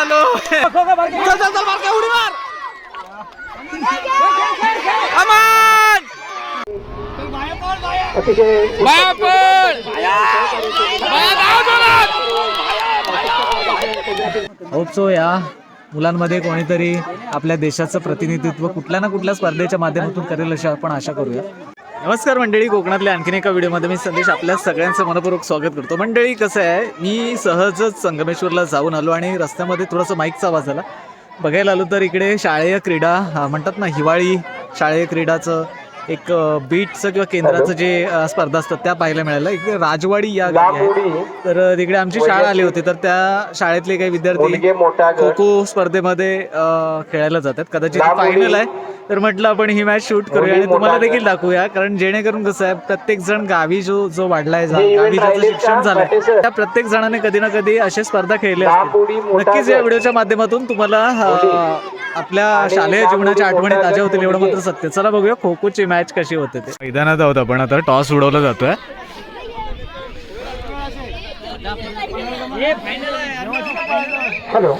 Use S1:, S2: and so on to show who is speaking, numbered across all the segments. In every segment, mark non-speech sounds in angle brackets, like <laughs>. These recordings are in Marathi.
S1: झालो. चल चल चल मार उडी मार. अमन! होपसो या. मुलांमध्ये कोणीतरी आपल्या देशाचं प्रतिनिधित्व कुठल्या ना कुठल्या स्पर्धेच्या माध्यमातून करेल अशी आपण आशा करूया. नमस्कार मंडळी कोकणातल्या आणखीन एका व्हिडिओमध्ये मी संदेश आपल्या सगळ्यांचं मनपूर्वक स्वागत करतो. मंडळी कसं आहे? मी सहजच संगमेश्वरला जाऊन आलो आणि रस्त्यामध्ये थोडासा माईकचा आवाज आला. बघायला आलो तर इकडे शाळेय क्रीडा हा, म्हणतात ना हिवाळी शाळेय क्रीडाचं एक बीटचं किंवा केंद्राचं जे स्पर्धा असतात त्या पाहायला मिळाल्या इकडे राजवाडी या गावी आहे. तर तिकडे आमची शाळा आली होती तर त्या शाळेतले काही विद्यार्थी खो खो स्पर्धेमध्ये खेळायला जातात. कदाचित फायनल आहे. तर म्हटलं आपण ही मॅच शूट करूया आणि तुम्हाला देखील दाखवूया. कारण जेणेकरून कसं आहे प्रत्येक जण गावी जो जो वाढलाय गावी ज्याचं शिक्षण? झालंय? त्या प्रत्येक जणाने कधी ना कधी अशा स्पर्धा खेळल्या नक्कीच या. व्हिडिओच्या माध्यमातून तुम्हाला आपल्या शालेय जीवनाच्या आठवणी ताज्या होतील एवढं. मात्र सत्य. चला बघूया खो खोची मॅच कशी होते ते? मैदानात आहोत आपण आता. टॉस उडवला जातोय.
S2: हॅलो.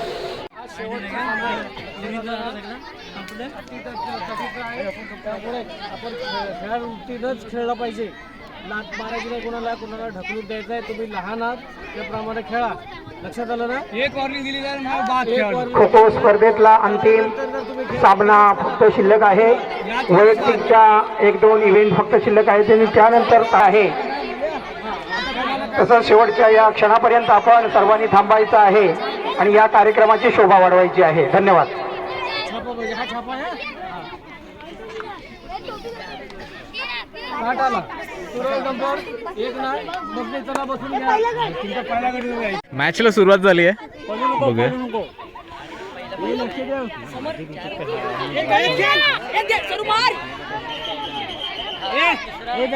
S3: आपण खेळाडूतीनच खेळलं पाहिजे लात मारायची नाही कोणाला कोणाला ढकलून द्यायचं आहे तुम्ही लहान आहात त्याप्रमाणे खेळा लक्षात आलं ना? एक वॉर्निंग दिली
S2: खो खो स्पर्धेतला अंतिम सामना फक्त शिल्लक आहे. वैयक्तिकच्या एक दोन इव्हेंट फक्त शिल्लक आहेत आणि त्यानंतर आहे. तसंच शेवटच्या या क्षणापर्यंत आपण सर्वांनी थांबायचं आहे आणि या कार्यक्रमाची शोभा वाढवायची आहे. धन्यवाद.
S1: मॅचला सुरुवात झाली आहे. बघूया.
S3: हे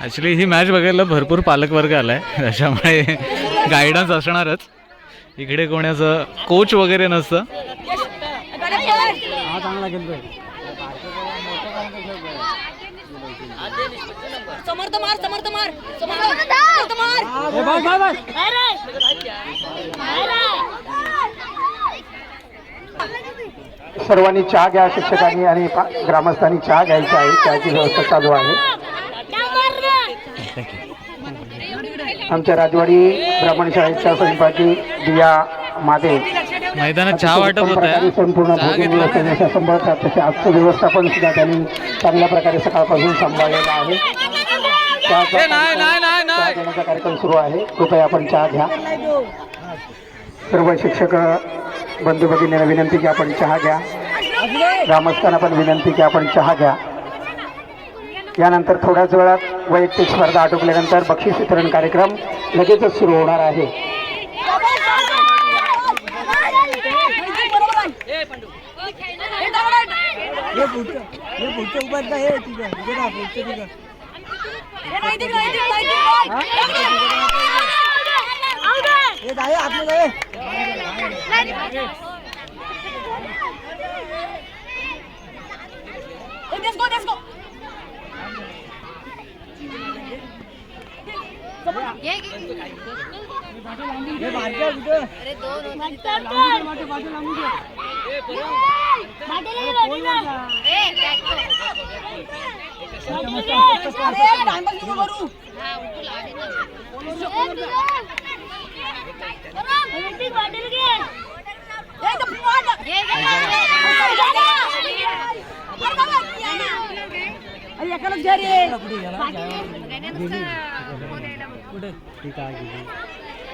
S1: ॲक्च्युली मॅच बघायला भरपूर पालकवर्ग आलाय. त्याच्यामुळे गायडन्स असणारच. इकडे कोणाचं कोच वगैरे नसतं.
S3: हा चांगला खेळतोय
S4: समर्थ मार समर्थ मार. समर्थ समर्थ मार.
S2: सर्वांनी चहा घ्या शिक्षकांनी आणि पा- ग्रामस्थांनी चहा घ्यायचा आहे. चहाची व्यवस्था चालू आहे. आमच्या राजवाडी ब्राह्मण शाळेच्या समिपाची दिया मादे
S1: मैदानात चहा वाटप होत आहे
S2: संपूर्ण भोजन व्यवस्था जशा सांभाळतात तसे आजचं व्यवस्थापन सुद्धा त्यांनी चांगल्या प्रकारे सकाळपासून सांभाळलेलं आहे. चहा कार्यक्रम सुरू आहे. कृपया आपण चहा घ्या. सर्व शिक्षक बंधू भगिनींना विनंती की आपण चहा घ्या. ग्रामस्थांना पण विनंती की आपण चहा घ्या. यानंतर थोड्याच वेळात वैयक्तिक स्पर्धा आटोपल्यानंतर बक्षीस वितरण कार्यक्रम लगेचच सुरू होणार आहे
S3: हे पुढचं आहे हे. हे जाय जाय हे? बारक्या तिथं.
S4: एकालाच घ्या रे.
S3: कुठे ठीक आहे.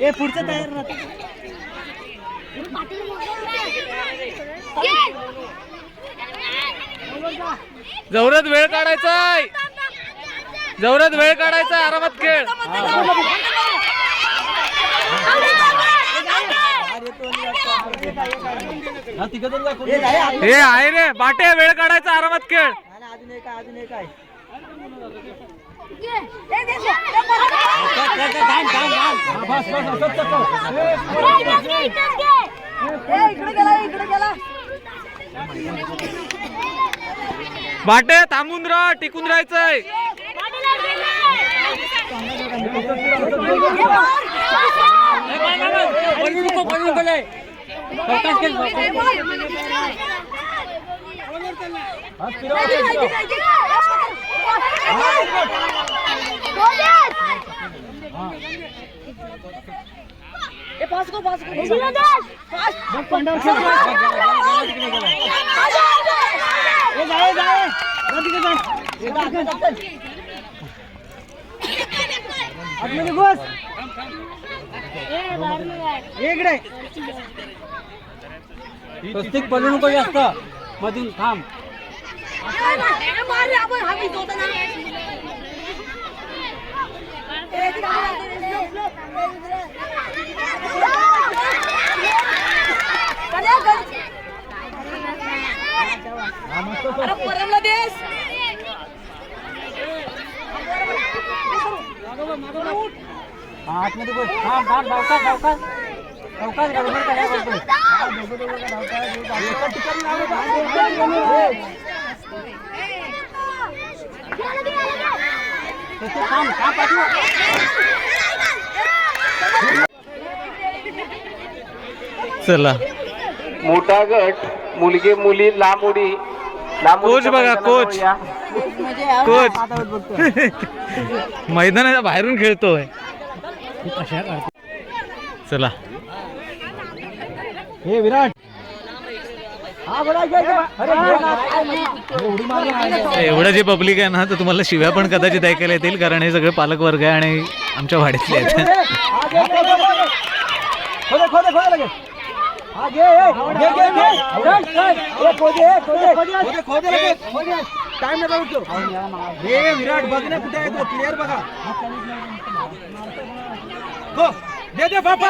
S4: ए
S3: पुढचं तयार
S1: जवरत वेळ काढायचाय जवरत वेळ काढायचा आरामात खेळ. हे आहे रे बाटे वेळ काढायचा आरामात खेळ. अजून एक आहे अजून एक आहे. वाटे थांबून राहा टिकून राहायचंय.
S3: स्वस्तिक पडू नको जास्त. मधून थांब. आतमध्ये बोल हा बाप धावका धावका धावका गडबड काय करतोय काम का? पाठवा
S1: चला.
S2: मोठा गट मुलगे मुली लांब उडी.
S1: कोच बघा, कोच. कोच. <laughs> मैदानाच्या बाहेरून खेळतोय. चला.
S3: हे विराट.
S1: एवढं जे पब्लिक आहे ना तर तुम्हाला शिव्या पण कदाचित ऐकायला येतील कारण हे सगळे पालक वर्ग आहे आणि आमच्या वाडीतले आहेत.
S3: टाइम नका उठतो हे विराट बघ ना कुठे आहे तो प्लेअर बघा गो दे दे बापा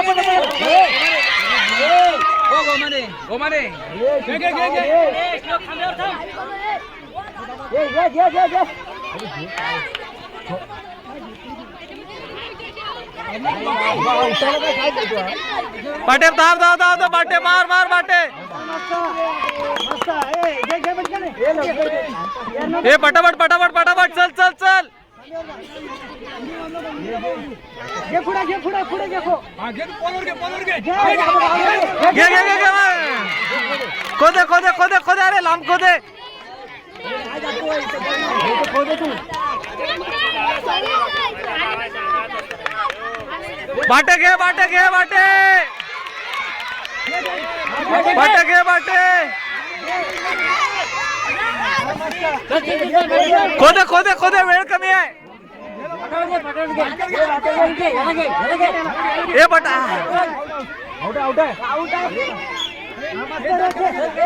S3: ओ गोमाने गोमाने घे घे घे घे ए घे घे घे घे
S1: बाटे धाव धाव धाव धाव बाटे मार मार बाटे हे पटापट पटापट पटापट चल चल चल. घे घे घे घे खोदे खोदे खोदे खोदे अरे लांब खोदे. तू बाटे घे बाटे घे बाटे बाटे घे बाटे खोदे खोदे खोदे वेळ कमी आहे. ए बटा.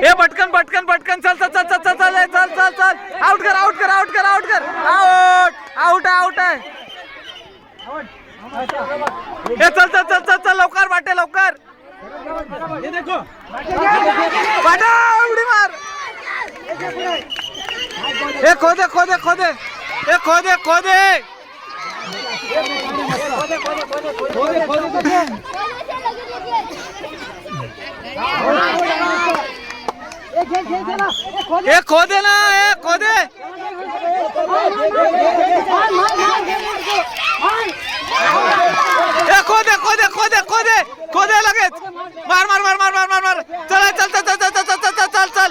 S1: ए पटकन पटकन पटकन चल चल चल चल चल चल चल चल चल. आउट कर आउट कर आउट कर आउट कर. आउट आउट आहे आउट आहे. ए चल चल चल चल चल लवकर बाटे लवकर बाटा उडी मार हे खोदे खोदे खोदे हे खोदे खोदे ए खोदे ना ए खोदे खोदे खोदे खोदे खोदे खोदे लगेच मार मार मार मार मार मार मार चल चल चल चल चल चल चल चल चल चल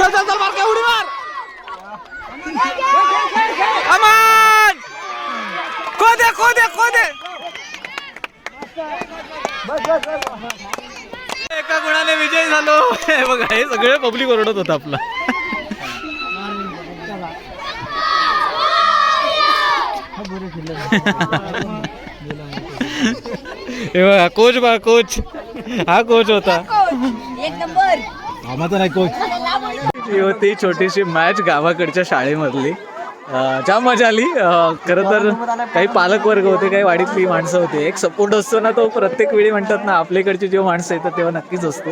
S1: चल चल मार के उडी मार अमन खोदे खोदे खोदे एका गुणाने विजय झालो हे बघा हे सगळे पब्लिक ओरडत होता आपला <laughs> बघा कोच बघा कोच हा कोच होता.
S4: एक नंबर.
S3: आम्हाला नाही कोच
S1: ही होती छोटीशी मॅच गावाकडच्या शाळेमधली. जाम मजा आली. खरं तर काही पालक वर्ग होते काही वाडीतली माणसं होते. एक सपोर्ट असतो ना तो प्रत्येक वेळी म्हणतात ना आपल्याकडची जेव्हा माणसं येतात तेव्हा नक्कीच असतो.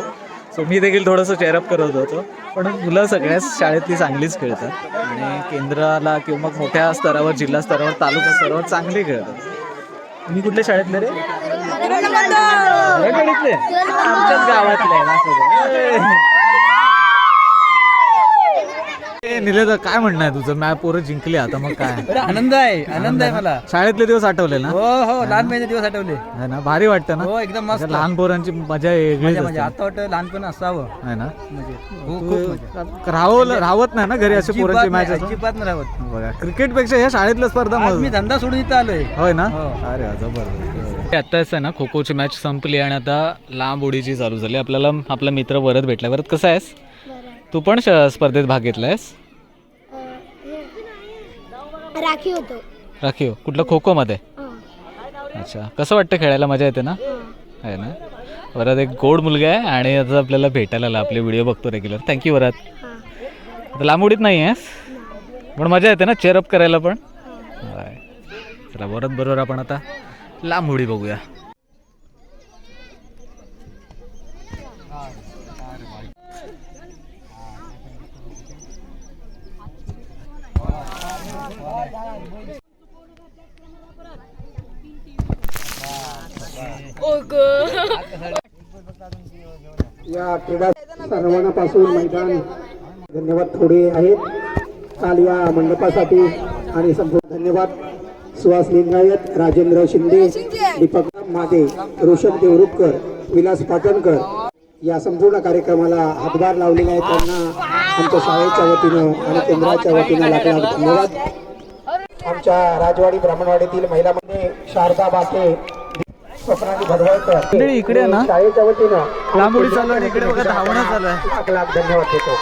S1: सो मी देखील थोडंसं चेअरअप करत होतो. पण मुलं सगळ्याच शाळेतली चांगलीच खेळतात. आणि केंद्राला किंवा मग मोठ्या स्तरावर जिल्हा स्तरावर तालुका स्तरावर चांगले खेळतात. तुम्ही कुठल्या शाळेतले रे? आमच्याच गावातले ना सगळे. ए, निलेदा काय म्हणणं आहे तुझं? मॅ पोरं जिंकली आता मग काय? <laughs>
S3: आनंद आहे आनंद आहे मला.
S1: शाळेतले दिवस आठवले ना?
S3: हो हो लहानपणी दिवस आठवले.
S1: है ना? भारी वाटतं ना?
S3: हो एकदम मस्त.
S1: असं लहान पोरांची मजा वेगळीच
S3: मजा
S1: असते.
S3: म्हणजे आता वाटतं लहानपण असावं.
S1: है ना?
S3: म्हणजे हो, खूप मजा.
S1: राहव राहत नाही ना घरी असे
S3: अजिबात
S1: पोरांची
S3: नाही,
S1: मॅच
S3: अजिबात नाही राहत
S1: बघा क्रिकेटपेक्षा ह्या शाळेतल्या स्पर्धा
S3: आज
S1: मजा.
S3: मी धंदा सोडून इथं आलोय.
S1: होय ना?
S3: हो.
S1: अरे वा, जबरदस्त. आताच आहे ना खो खोची मॅच संपली आणि आता लांब उडीची चालू झाली आपल्याला आपला मित्र वरद भेटला. वरद कसा आहेस? तू पण स्पर्धेत भाग घेतलायस?
S5: राखी होतो.
S1: राखीव कुठलं? खो खोमध्ये
S5: हां.
S1: अच्छा. कसं वाटतं खेळायला? मजा येते ना? आहे ना? वरात एक गोड मुलगा आहे आणि आता आपल्याला भेटायला आला. आपले व्हिडिओ बघतो रेग्युलर थँक्यू वरात
S5: हां.
S1: आता लांब उडीत नाही आहेस? पण मजा येते ना? चेअरअप करायला पण. चला वरत बरोबर आपण आता लांब उडी बघूया.
S2: या क्रीडा सर्वांपासून मैदान धन्यवाद थोडे आहेत. काल या मंडपासाठी आणि संपूर्ण धन्यवाद. सुहास लिंगायत राजेंद्र शिंदे दीपक मादे रोशन देवरुपकर विलास पाटणकर या संपूर्ण कार्यक्रमाला हातभार लावलेला आहे. त्यांना आमच्या शाळेच्या वतीनं आणि केंद्राच्या वतीनं लाख धन्यवाद. आमच्या राजवाडी ब्राह्मणवाडीतील महिलांमध्ये शारदा बाके स्वप्नाली भडवळकर
S1: इकडे?
S2: शाळेच्या वतीनं
S1: लांब उडी चालू आहे आणि इकडे बघा धावणं चालू आहे.
S2: लाख लाख धन्यवाद देतो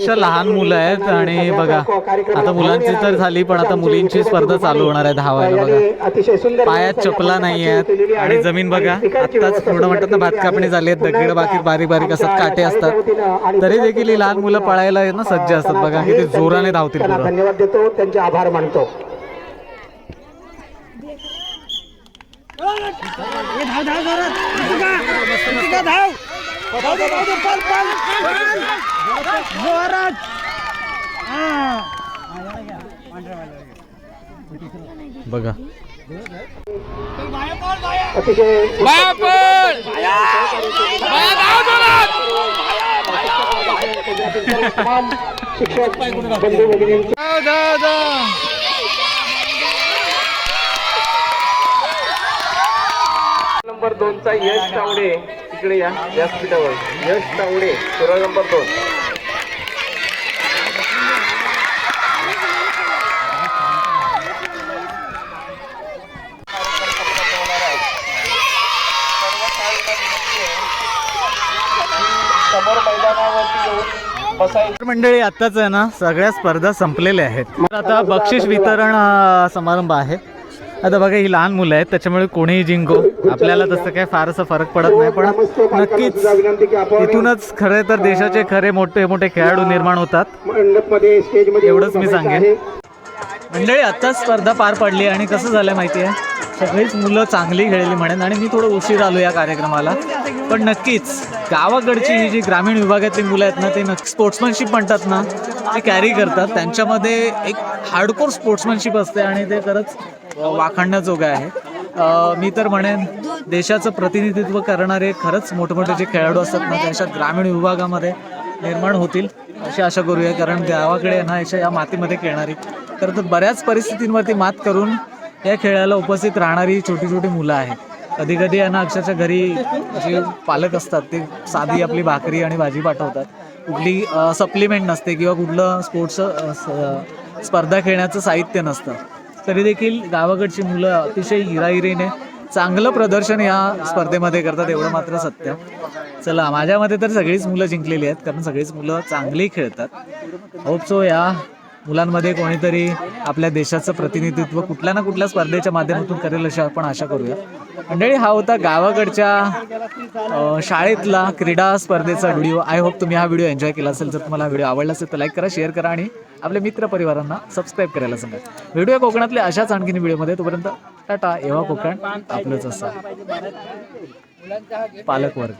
S1: अशा लहान मुलं आहेत आणि बघा आता मुलांची तर झाली पण आता मुलींची स्पर्धा चालू होणार आहे धावायला बघा
S2: अतिशय सुंदर
S1: पायात चपला नाही आहेत आणि जमीन बघा आत्ताच पूर्ण म्हणतात ना भात कापणी झाली आहेत दगड बाकी बारीक बारीक असतात काटे असतात तरी देखील ही लहान मुलं पळायला ना सज्ज असतात बघा किती जोराने धावतील.
S2: धन्यवाद देतो त्यांचे आभार मानतो
S1: बघा.
S2: अतिशय तमाम शिक्षक बंधू भगिनींचे
S6: नंबर दोनचा यश तावडे इकडे या व्यासपीठावर यश तावडे सरळ नंबर दोन.
S1: मंडळी आताच आहे ना सगळ्या स्पर्धा संपलेल्या आहेत. आता बक्षीस वितरण समारंभ आहे. आता बघा ही लहान मुलं आहेत त्याच्यामुळे कोणीही जिंको. आपल्याला तसं काय फारसा फरक पडत नाही पण नक्कीच इथूनच खरे तर देशाचे खरे मोठे मोठे खेळाडू निर्माण होतात. एवढंच मी सांगेन. मंडळी आत्ताच स्पर्धा पार पडली आणि कसं झालं माहिती आहे सगळीच मुलं चांगली खेळली म्हणेन आणि मी थोडं उशीर आलो या कार्यक्रमाला. पण नक्कीच गावाकडची ही जी ग्रामीण विभागातली मुलं आहेत ना ते नक्की स्पोर्ट्समॅनशिप म्हणतात ना ते कॅरी करतात. त्यांच्यामध्ये एक हार्डकोर स्पोर्ट्समॅनशिप असते आणि ते खरंच वाखाणण्याजोगं आहे. मी तर म्हणेन देशाचं प्रतिनिधित्व करणारे खरंच मोठमोठे जे खेळाडू असतात म्हणजे ना त्याच्या ग्रामीण विभागामध्ये निर्माण होतील अशी आशा करूया कारण गावाकडे ना अशा या मातीमध्ये खेळणारी. तर बऱ्याच परिस्थितींवरती मात करून या खेळाला उपस्थित राहणारी छोटी छोटी मुलं आहेत. कधी कधी यांना अक्षरशः घरी जे पालक असतात ते साधी आपली भाकरी आणि भाजी पाठवतात. कुठली सप्लिमेंट नसते किंवा कुठलं स्पोर्ट्स स्पर्धा खेळण्याचं साहित्य नसतं. तरी देखील गावाकडची मुलं अतिशय हिराहिरीने चांगलं प्रदर्शन या स्पर्धेमध्ये करतात एवढं मात्र सत्य. चला माझ्या मते तर सगळीच मुलं जिंकलेली आहेत कारण सगळीच मुलं चांगली खेळतात. होप सो या मुलांमध्ये कोणीतरी आपल्या देशाचं प्रतिनिधित्व कुठल्या ना कुठल्या स्पर्धेच्या माध्यमातून करेल अशी आपण आशा करूया. मंडळी हा होता गावाकडच्या शाळेतला क्रीडा स्पर्धेचा व्हिडिओ. आय होप तुम्ही हा व्हिडिओ एन्जॉय केला असेल. जर तुम्हाला हा व्हिडिओ आवडला असेल तर लाईक करा शेअर करा आणि आपल्या मित्र परिवारांना सबस्क्राईब करायला सांगा. व्हिडिओ कोकणातल्या अशाच आणखीन व्हिडिओमध्ये. तोपर्यंत टाटा एव्हा कोकण आपलंच असा. पालक वर्ग